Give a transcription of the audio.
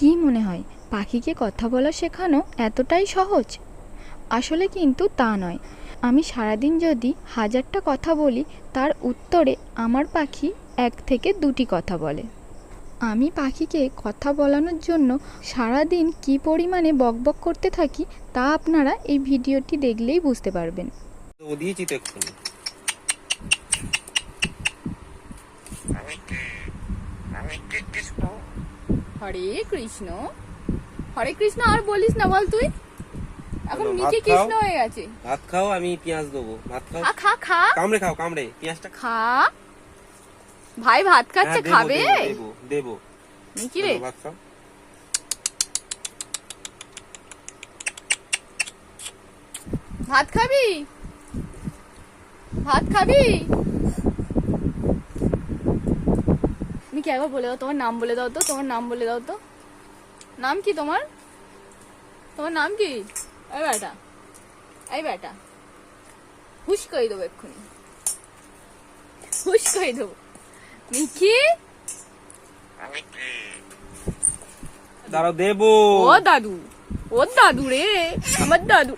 কি মনে হয়? পাখিকে কথা বলা শেখানো এতটাই সহজ? আসলে কিন্তু তা নয়। আমি সারাদিন যদি হাজারটা কথা বলি তার উত্তরে আমার পাখি এক থেকে দুটি কথা বলে। আমি পাখিকে কথা বলানোর জন্য সারাদিন কী পরিমাণে বকবক করতে থাকি তা আপনারা এই ভিডিওটি দেখলেই বুঝতে পারবেন ও দিয়েছি তো এক্ষুনি হরে কৃষ্ণ। হরে কৃষ্ণ আর বলিস না বল তুই। এখন মিকি। কৃষ্ণ হয়ে গেছে। ভাত খাও আমি পেঁয়াজ দেবো। ভাত খাও? খা খা কামড়ে খাও কামড়ে। পেঁয়াজটা খা। ভাই ভাত খাচ্ছে হ্যাঁ, খাবে? দেবো, দেবো দেবো। মিকি রে? ভাত খাও। ভাত খাবি? ভাত খাবি? মিকি একবার বলে দাও তোমার নাম বলে দাও তো তোমার নাম বলে দাও তো। নাম কি তোমার? তোমার নাম কি? এই বেটা এই বেটা। হুশ করে দেবো এক্ষুনি। হুশ করে দেবো। মিকি? দাঁড়াও দেবো। ও দাদু ও দাদু রে আমার দাদু!